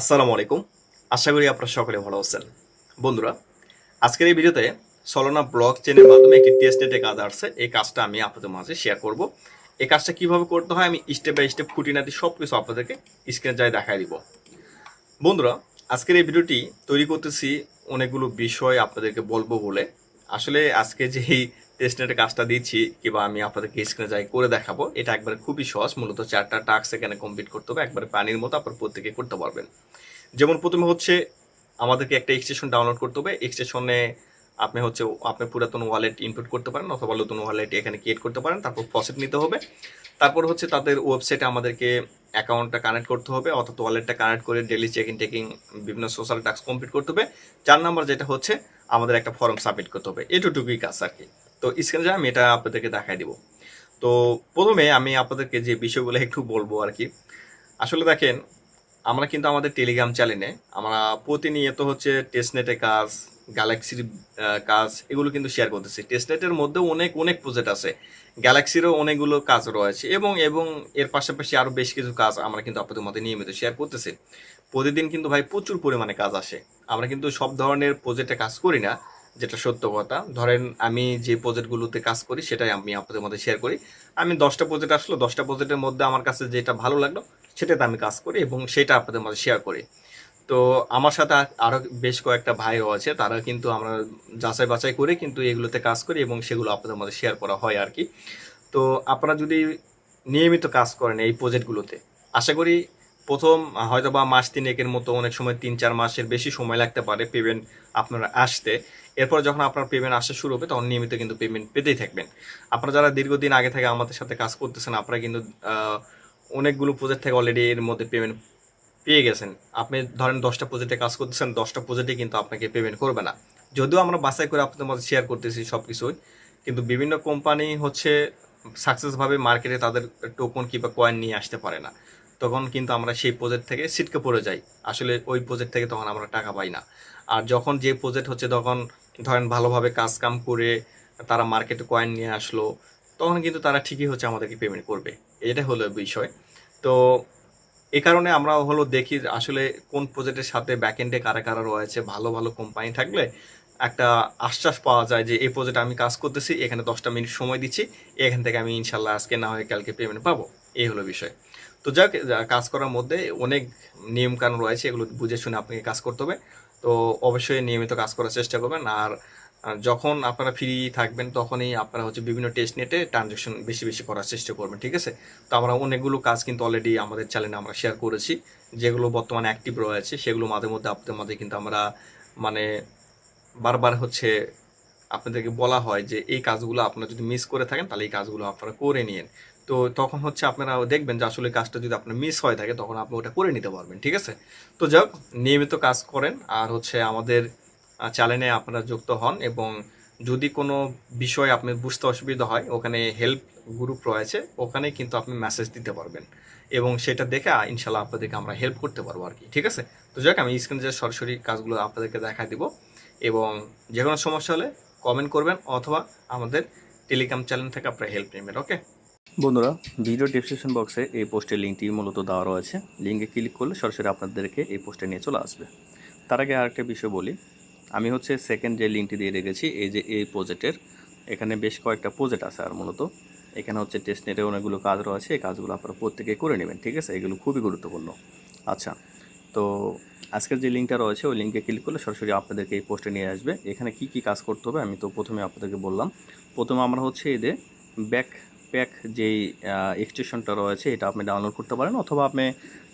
আসসালামু আলাইকুম। আশা করি আপনারা সকলে ভালো আছেন। বন্ধুরা, আজকের এই ভিডিওতে সলোনা ব্লক চেনের মাধ্যমে একটি টেস্ট নেটে কাজ আসছে। এই কাজটা আমি আপনাদের মাঝে শেয়ার করব। এই কাজটা কীভাবে করতে হয় আমি স্টেপ বাই স্টেপ খুঁটিনাটি সব কিছু আপনাদেরকে স্ক্রিনে যাই দেখাই দিব। বন্ধুরা, আজকের এই ভিডিওটি তৈরি করতেছি অনেকগুলো বিষয় আপনাদেরকে বলব বলে। আসলে আজকে যে এই টেস্ট নেটের কাজটা দিচ্ছি, কিংবা আমি আপনাদেরকে স্ক্রিনে যাই করে দেখাবো, এটা একবারে খুবই সহজ। মূলত চারটা টাস্ক এখানে কমপ্লিট করতে হবে, একবারে পানির মতো আপনার প্রত্যেকে করতে পারবেন। যেমন প্রথমে হচ্ছে আমাদেরকে একটা এক্সটেশন ডাউনলোড করতে হবে। এক্সটেশনে আপনি হচ্ছে আপনি পুরাতন ওয়ালেট ইনপুট করতে পারেন, অথবা নতুন ওয়ালেট এখানে ক্রিয়েট করতে পারেন, তারপর ফসেট নিতে হবে। তারপর হচ্ছে তাদের ওয়েবসাইটে আমাদেরকে অ্যাকাউন্টটা কানেক্ট করতে হবে, অর্থাৎ ওয়ালেটটা কানেক্ট করে ডেলি চেক ইন টেকিং বিভিন্ন সোশ্যাল টাস্ক কমপ্লিট করতে হবে। চার নাম্বার যেটা হচ্ছে, আমাদের একটা ফর্ম সাবমিট করতে হবে। এটুকুই কাজ আর কি। তো স্ক্রিনে আমি এটা আপনাদেরকে দেখাই দিব। তো প্রথমে আমি আপনাদেরকে যে বিষয়গুলো একটু বলব আর কি। আসলে দেখেন, আমরা কিন্তু আমাদের টেলিগ্রাম চ্যানেলে আমরা প্রতিনিয়ত হচ্ছে টেস্টনেটের কাজ গ্যালাক্সির কাজ এগুলো কিন্তু শেয়ার করতেছি। টেস্টনেটের মধ্যেও অনেক অনেক প্রজেক্ট আছে। গ্যালাক্সিরও অনেকগুলো কাজ রয়েছে এবং এবং এর পাশাপাশি আরও বেশ কিছু কাজ আমরা কিন্তু আপনাদের মধ্যে নিয়মিত শেয়ার করতেছি। প্রতিদিন কিন্তু ভাই প্রচুর পরিমাণে কাজ আসে। আমরা কিন্তু সব ধরনের প্রজেক্টে কাজ করি না। যেটা সত্য কথা। ধরেন আমি যে প্রজেক্টগুলোতে কাজ করি, সেটাই আমি আপনাদের মধ্যে শেয়ার করি। আমি দশটা প্রজেক্ট আসলো, দশটা প্রজেক্টের মধ্যে আমার কাছে যেটা ভালো লাগল, সেটাতে আমি কাজ করি এবং সেটা আপনাদের মধ্যে শেয়ার করি। তো আমার সাথে আরও বেশ কয়েকটা ভাইও আছে, তারা কিন্তু আমরা যাচাই বাছাই করে কিন্তু এগুলোতে কাজ করি এবং সেগুলো আপনাদের মধ্যে শেয়ার করা হয় আর কি। তো আপনারা যদি নিয়মিত কাজ করেন এই প্রজেক্টগুলোতে আশা করি প্রথম হয়তো বা মাস তিনেকের মতো, অনেক সময় তিন চার মাসের বেশি সময় লাগতে পারে পেমেন্ট আপনারা আসতে। এরপর যখন আপনার পেমেন্ট আসা শুরু হবে, তখন নিয়মিত কিন্তু পেমেন্ট পেতেই থাকবেন। আপনারা যারা দীর্ঘদিন আগে থেকে আমাদের সাথে কাজ করতেছেন, আপনারা কিন্তু অনেকগুলো প্রজেক্ট থেকে অলরেডি এর মধ্যে পেমেন্ট পেয়ে গেছেন। আপনি ধরেন দশটা প্রজেক্টে কাজ করতেছেন, দশটা প্রজেক্টে কিন্তু আপনাকে পেমেন্ট করবে না। যদিও আমরা বাছাই করে আপনাদের মধ্যে শেয়ার করতেছি সব কিছুই কিন্তু বিভিন্ন কোম্পানি হচ্ছে সাকসেসভাবে মার্কেটে তাদের টোকন কিংবা কয়েন নিয়ে আসতে পারে না। তখন কিন্তু আমরা সেই প্রজেক্ট থেকে সিটকে পড়ে যাই। আসলে ওই প্রজেক্ট থেকে তখন আমরা টাকা পাই না। আর যখন যে প্রজেক্ট হচ্ছে তখন ধরেন ভালোভাবে কাজ কাম করে তারা মার্কেটে কয়েন নিয়ে আসলো, তখন কিন্তু তারা ঠিকই হচ্ছে আমাদেরকে পেমেন্ট করবে। এটা হলো বিষয়। তো এ কারণে আমরা হলো দেখি আসলে কোন প্রজেক্টের সাথে ব্যাকএন্ডে কারা কারা রয়েছে, ভালো ভালো কোম্পানি থাকলে একটা আশ্বাস পাওয়া যায় যে এই প্রজেক্টে আমি কাজ করতেছি, এখানে দশটা মিনিট সময় দিচ্ছি, এখান থেকে আমি ইনশাল্লাহ আজকে না হয় কালকে পেমেন্ট পাবো। এই হলো বিষয়। তো যাক কাজ করার মধ্যে অনেক নিয়মকানুন রয়েছে, এগুলো বুঝে শুনে আপনাকে কাজ করতে হবে। তো অবশ্যই নিয়মিত কাজ করার চেষ্টা করবেন। আর যখন আপনারা ফ্রি থাকবেন, তখনই আপনারা হচ্ছে বিভিন্ন টেস্ট নেটে ট্রানজ্যাকশন বেশি বেশি করার চেষ্টা করবেন, ঠিক আছে? তো আমরা অনেকগুলো কাজ কিন্তু অলরেডি আমাদের চ্যানেলে আমরা শেয়ার করেছি। যেগুলো বর্তমানে অ্যাক্টিভ রয়েছে, সেগুলো মাঝে মধ্যে আপনাদের মধ্যে কিন্তু আমরা মানে বারবার হচ্ছে আপনাদেরকে বলা হয় যে, এই কাজগুলো আপনারা যদি মিস করে থাকেন, তাহলে এই কাজগুলো আপনারা করে নিন তো তখন হচ্ছে আপনারা দেখবেন যে আসলে কাজটা যদি আপনার মিস হয়ে থাকে, তখন আপনি ওটা করে নিতে পারবেন, ঠিক আছে? তো যাক নিয়মিত কাজ করেন আর হচ্ছে আমাদের চ্যানেলে আপনারা যুক্ত হন এবং যদি কোনো বিষয় আপনি বুঝতে অসুবিধা হয়, ওখানে হেল্প গ্রুপ রয়েছে, ওখানে কিন্তু আপনি মেসেজ দিতে পারবেন এবং সেটা দেখে ইনশাল্লাহ আপনাদেরকে আমরা হেল্প করতে পারব আর কি, ঠিক আছে? তো যাক আমি স্ক্রিনে যে সরাসরি কাজগুলো আপনাদেরকে দেখা দিব এবং যে কোনো সমস্যা হলে কমেন্ট করবেন অথবা আমাদের টেলিগ্রাম চ্যানেল থেকে আপনারা হেল্প নেবেন ওকে বন্ধুরা ভিডিও ডিসক্রিপশন বক্সে এই পোস্টের লিঙ্কটি মূলত দেওয়া রয়েছে। লিঙ্কে ক্লিক করলে সরাসরি আপনাদেরকে এই পোস্টে নিয়ে চলে আসবে। তার আগে আরেকটা বিষয় বলি। আমি হচ্ছে সেকেন্ড যে লিঙ্কটি দিয়ে রেখেছি, এই যে এই প্রজেক্টের এখানে বেশ কয়েকটা প্রজেক্ট আছে আর মূলত। এখানে হচ্ছে টেস্ট নেটে অনেকগুলো কাজ রয়েছে, এই কাজগুলো আপনারা প্রত্যেকে করে নেবেন, ঠিক আছে? এগুলো খুবই গুরুত্বপূর্ণ। আচ্ছা তো আজকের যে লিঙ্কটা রয়েছে, ওই লিঙ্কে ক্লিক করলে সরাসরি আপনাদেরকে এই পোস্টে নিয়ে আসবে। এখানে কি কি কাজ করতে হবে আমি তো প্রথমে আপনাদেরকে বললাম। প্রথমে আমরা হচ্ছে এদের ব্যাক প্যাক যেই এক্সটেশনটা রয়েছে, এটা আপনি ডাউনলোড করতে পারেন অথবা আপনি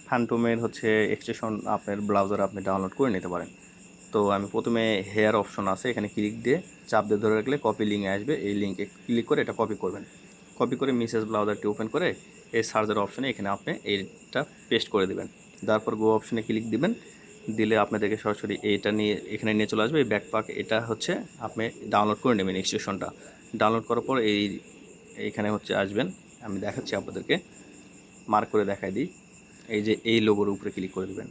ফ্যান্টমের হচ্ছে এক্সটেশন আপনার ব্রাউজারে আপনি ডাউনলোড করে নিতে পারেন। তো আমি প্রথমে হেয়ার অপশন আছে, এখানে ক্লিক দিয়ে চাপ দিয়ে ধরে রাখলে কপি লিঙ্কে আসবে, এই লিঙ্কে ক্লিক করে এটা কপি করবেন। কপি করে মিসেস ব্রাউজারটি ওপেন করে এই সার্চের অপশনে এখানে আপনি এইটা পেস্ট করে দেবেন। তারপর গো অপশনে ক্লিক দিবেন, দিলে আপনাদেরকে সরাসরি এইটা নিয়ে, এখানে নিয়ে চলে আসবে, এই ব্যাকপ্যাক এটা হচ্ছে আপনি ডাউনলোড করে নেবেন এক্সটেশনটা ডাউনলোড করার পর এই এইখানে হচ্ছে আসবেন, আমি দেখাচ্ছি আপনাদেরকে। মার্ক করে দেখাই দিই। এই যে এই লোগোর উপরে ক্লিক করে দেবেন।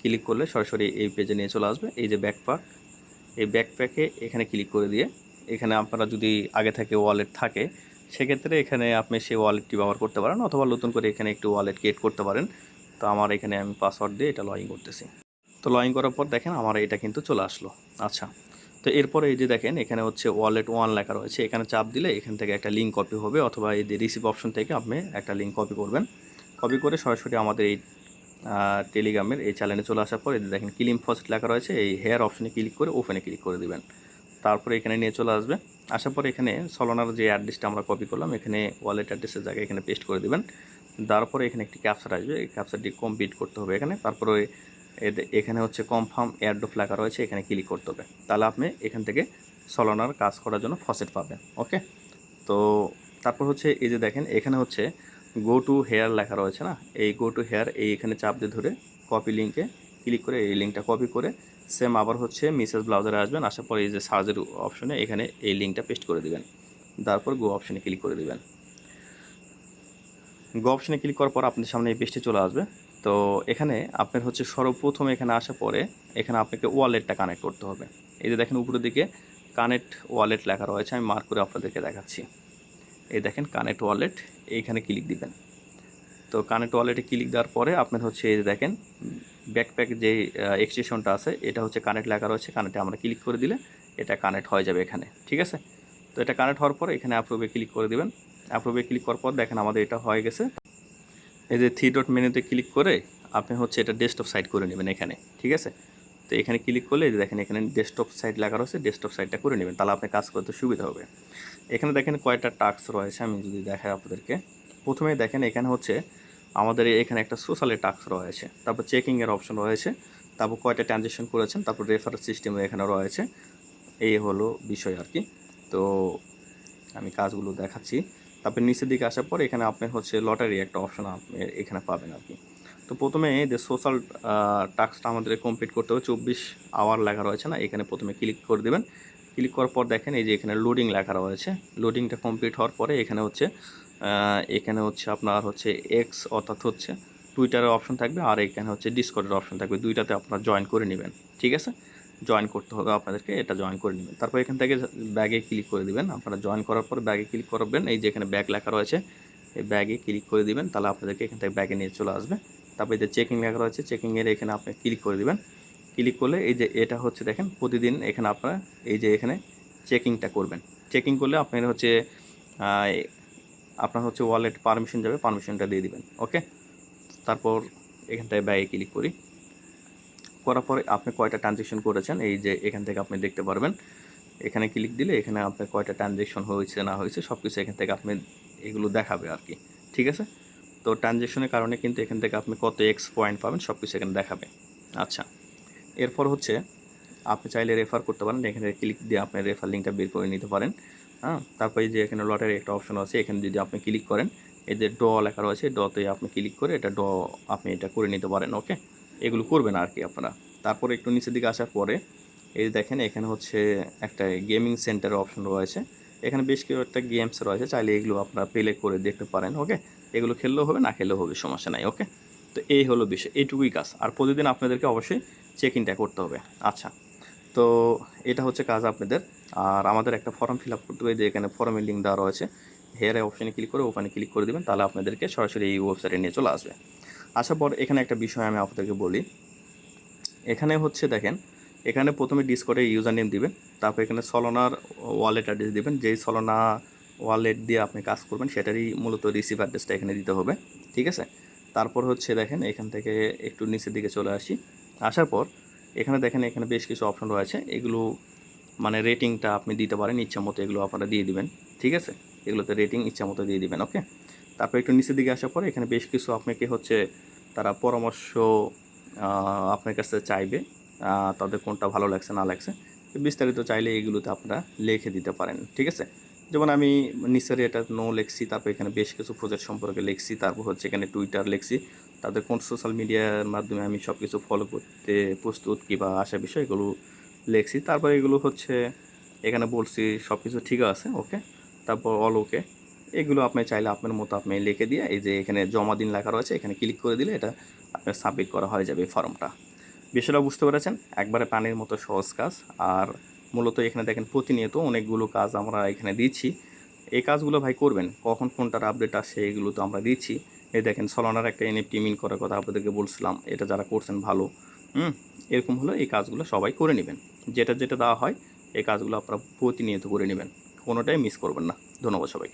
ক্লিক করলে সরাসরি এই পেজে নিয়ে চলে আসবে। এই যে ব্যাকপ্যাক এই ব্যাকপ্যাকে এখানে ক্লিক করে দিয়ে এখানে আপনারা যদি আগে থেকে ওয়ালেট থাকে, সেক্ষেত্রে এখানে আপনি সেই ওয়ালেটটি ব্যবহার করতে পারেন অথবা নতুন করে এখানে একটু ওয়ালেট ক্রিয়েট করতে পারেন। তো আমার এখানে আমি পাসওয়ার্ড দিয়ে এটা লগইন করতেছি। তো লগইন করার পর দেখেন আমার এটা কিন্তু চলে আসলো। আচ্ছা তো এরপরে এই যে দেখেন, এখানে হচ্ছে ওয়ালেট ওয়ান লেখা রয়েছে। এখানে চাপ দিলে এখান থেকে একটা লিঙ্ক কপি হবে অথবা এই যে রিসিভ অপশন থেকে আপনি একটা লিঙ্ক কপি করবেন। কপি করে সরাসরি আমাদের এই টেলিগ্রামের এই চ্যানেলে চলে আসার পর এই দেখেন ক্লিম ফার্স্ট লেখা রয়েছে, এই হেয়ার অপশনে ক্লিক করে ওপেনে ক্লিক করে দিবেন। তারপরে এখানে নিয়ে চলে আসবে। আসার পর এখানে সলোনার যে অ্যাড্রেসটা আমরা কপি করলাম, এখানে ওয়ালেট অ্যাড্রেসের জায়গায় এখানে পেস্ট করে দিবেন। তারপরে এখানে একটি ক্যাপচার আসবে। এই ক্যাপচারটি কমপ্লিট করতে হবে এখানে। তারপরে এখানে হচ্ছে কনফার্ম এয়ারড্রপ লেখা রয়েছে, এখানে ক্লিক করতে হবে। তাহলে আপনি এখান থেকে সলোনার কাজ করার জন্য ফসেট পাবেন ওকে তো তারপর হচ্ছে এই যে দেখেন, এখানে হচ্ছে গো টু হেয়ার লেখা রয়েছে না? এই গো টু হেয়ার এই এখানে চাপ দিয়ে ধরে কপি লিঙ্কে ক্লিক করে এই লিঙ্কটা কপি করে সেম আবার হচ্ছে মিসেস ব্রাউজারে আসবেন, আসার পর এই যে সার্চের অপশনে এখানে এই লিঙ্কটা পেস্ট করে দিবেন। তারপর গো অপশনে ক্লিক করে দিবেন। গো অপশনে ক্লিক করার পর আপনার সামনে এই পেজটি চলে আসবে। তো এখানে আপনার হচ্ছে সর্বপ্রথম এখানে আসার পরে এখানে আপনাকে ওয়ালেটটা কানেক্ট করতে হবে। এই যে দেখেন উপরের দিকে কানেক্ট ওয়ালেট লেখা রয়েছে, আমি মার্ক করে আপনাদেরকে দেখাচ্ছি। এই দেখেন কানেক্ট ওয়ালেট এইখানে ক্লিক দিবেন। তো কানেক্ট ওয়ালেটে ক্লিক দেওয়ার পরে আপনার হচ্ছে এই যে দেখেন ব্যাকপ্যাক যে এক্সটেশনটা আছে, এটা হচ্ছে কানেক্ট লেখা রয়েছে কানেক্টে আমরা ক্লিক করে দিলে এটা কানেক্ট হয়ে যাবে এখানে, ঠিক আছে? তো এটা কানেক্ট হওয়ার পরে এখানে অ্যাপ্রুভে ক্লিক করে দিবেন। অ্যাপ্রুভে ক্লিক করার পর দেখেন আমাদের এটা হয়ে গেছে। এই যে থ্রি ডট মেনুতে ক্লিক করে আপনি হচ্ছে এটা ডেস্কটপ সাইট করে নেবেন এখানে, ঠিক আছে? তো এখানে ক্লিক করলে দেখেন এখানে ডেস্কটপ সাইট লেখা রয়েছে ডেস্কটপ সাইটটা করে নেবেন, তাহলে আপনি কাজ করতে সুবিধা হবে। এখানে দেখেন কয়টা টাস্ক রয়েছে, আমি যদি দেখাই আপনাদেরকে। প্রথমে দেখেন এখানে হচ্ছে আমাদের এখানে একটা সোশ্যালের টাস্ক রয়েছে, তারপর চেকিংয়ের অপশন রয়েছে, তারপর কয়টা ট্রানজেকশন করেছেন, তারপর রেফার সিস্টেম এখানে রয়েছে। এই হলো বিষয় আর কি। তো আমি কাজগুলো দেখাচ্ছি। তারপর নিচের দিকে আসার পর এখানে আপনি হচ্ছে লটারি একটা অপশন আপনি এখানে পাবেন কি তো প্রথমে যে সোশ্যাল টাস্কটা আমাদের কমপ্লিট করতে হবে, চব্বিশ আওয়ার লেখা রয়েছে না, এখানে প্রথমে ক্লিক করে দেবেন। ক্লিক করার পর দেখেন এই যে এখানে লোডিং লেখা রয়েছে। লোডিংটা কমপ্লিট হওয়ার পরে এখানে হচ্ছে এখানে হচ্ছে আপনার হচ্ছে এক্স অর্থাৎ হচ্ছে টুইটারের অপশন থাকবে আর এখানে হচ্ছে ডিসকর্ডের অপশন থাকবে। দুইটাতে আপনারা জয়েন করে নেবেন। ঠিক আছে? জয়েন করতে হবে আপনাদেরকে, এটা জয়েন করে নেবেন। তারপর এখান থেকে ব্যাগে ক্লিক করে দিবেন। আপনারা জয়েন করার পর ব্যাগে ক্লিক করবেন। এই যে এখানে ব্যাগ লেখা রয়েছে, এই ব্যাগে ক্লিক করে দিবেন। তাহলে আপনাদেরকে এখান থেকে ব্যাগে নিয়ে চলে আসবে। তারপর যে চেকিং লেখা রয়েছে চেকিংয়ের এখানে আপনি ক্লিক করে দিবেন। ক্লিক করলে এই যে এটা হচ্ছে দেখেন, প্রতিদিন এখানে আপনারা এই যে এখানে চেকিংটা করবেন। চেকিং করলে আপনার হচ্ছে আপনার হচ্ছে ওয়ালেট পারমিশন যাবে পারমিশনটা দিয়ে দিবেন। ওকে তারপর এখানটায় ব্যাগে ক্লিক করি। করার পরে আপনি কয়টা ট্রানজেকশন করেছেন? এই যে এখান থেকে আপনি দেখতে পারবেন। এখানে ক্লিক দিলে এখানে আপনার কয়টা ট্রানজেকশন হয়েছে, না হয়েছে সব কিছু এখান থেকে আপনি এগুলো দেখাবে আর কি। ঠিক আছে? তো ট্রানজেকশনের কারণে কিন্তু এখান থেকে আপনি কত এক্স পয়েন্ট পাবেন সব কিছু এখানে দেখাবে। আচ্ছা। এরপর হচ্ছে, আপনি চাইলে রেফার করতে পারেন। এখানে ক্লিক দিয়ে আপনি রেফার লিঙ্কটা বের করে নিতে পারেন। হ্যাঁ? তারপরে যে এখানে লটারি একটা অপশন আছে, এখানে যদি আপনি ক্লিক করেন, এই যে ড লেখা রয়েছে ডতে আপনি ক্লিক করে এটা ড আপনি এটা করে নিতে পারেন ওকে এগুলো করবেন আর কি আপনারা। তারপরে একটু নিচের দিকে আসার পরে, এই দেখেন এখানে হচ্ছে একটা গেমিং সেন্টারের অপশন রয়েছে। এখানে বেশ কিছু একটা গেমস রয়েছে, চাইলে এগুলো আপনারা প্লে করে দেখতে পারেন ওকে এগুলো খেললেও হবে, না খেললেও হবে, সমস্যা নাই ওকে তো এই হলো বিষয়, এইটুকুই কাজ। আর প্রতিদিন আপনাদেরকে অবশ্যই চেক ইনটা করতে হবে। আচ্ছা তো এটা হচ্ছে কাজ আপনাদের। আর আমাদের একটা ফর্ম ফিল আপ করতে হবে যে এখানে ফর্মের লিঙ্ক দেওয়া রয়েছে। হেয়ারে অপশানে ক্লিক করে ওখানে ক্লিক করে দেবেন, তাহলে আপনাদেরকে সরাসরি এই ওয়েবসাইটে নিয়ে চলে আসবে। আসার পর এখানে একটা বিষয় আমি আপনাদেরকে বলি। এখানে হচ্ছে দেখেন, এখানে প্রথমে ডিসকোডে ইউজার নেম দিবেন, তারপর এখানে সলোনার ওয়ালেট অ্যাড্রেস দিবেন। যেই সলোনা ওয়ালেট দিয়ে আপনি কাজ করবেন, সেটারই মূলত রিসিভ অ্যাড্রেসটা এখানে দিতে হবে, ঠিক আছে? তারপর হচ্ছে দেখেন, এখান থেকে একটু নিচের দিকে চলে আসি। আসার পর এখানে দেখেন, এখানে বেশ কিছু অপশন রয়েছে। এগুলো মানে রেটিংটা আপনি দিতে পারেন, ইচ্ছা মতো এগুলো আপনারা দিয়ে দিবেন, ঠিক আছে? এগুলোতে রেটিং ইচ্ছা মতো দিয়ে দিবেন ওকে তারপর একটু নিচের দিকে আসার পর এখানে বেশ কিছু আপনাকে হচ্ছে তারা পরামর্শ আপনার কাছে চাইবে তাদের কোনটা ভালো লাগছে, না লাগছে। বিস্তারিত চাইলে এগুলোতে আপনারা লিখে দিতে পারেন, ঠিক আছে? যেমন আমি নিচের এটা নো লিখছি, তারপর এখানে বেশ কিছু প্রজেক্ট সম্পর্কে লিখছি, তারপর হচ্ছে এখানে টুইটার লিখছি। তাদের কোন সোশ্যাল মিডিয়ার মাধ্যমে আমি সব কিছু ফলো করতে প্রস্তুত কিবা আসা বিষয় এগুলো লিখছি। তারপর এগুলো হচ্ছে, এখানে বলছি সব কিছু ঠিক আছে ওকে তারপর অল ওকে এগুলো আপনি চাইলে আপনার মতো আপনি লিখে দিয়ে এই যে এখানে জমা দিন লেখা রয়েছে, এখানে ক্লিক করে দিলে এটা আপনার সাবমিট করা হয়ে যাবে ফর্মটা বিষয়টা বুঝতে পেরেছেন? একবারে পানির মতো সহজ কাজ। আর মূলত এখানে দেখেন প্রতিনিয়ত অনেকগুলো কাজ আমরা এখানে দিচ্ছি। এই কাজগুলো ভাই করবেন? কখন কোনটার আপডেট আসে এগুলো তো আমরা দিচ্ছি। এই দেখেন সলানার একটা এনএফটি মিন করার কথা আপনাদেরকে বলছিলাম, এটা যারা করছেন ভালো। হুম? এরকম হলো এই কাজগুলো সবাই করে নেবেন। যেটা যেটা দেওয়া হয়, এই কাজগুলো আপনারা প্রতিনিয়ত করে নেবেন। কোনোটাই মিস করবেন না। ধন্যবাদ সবাইকে।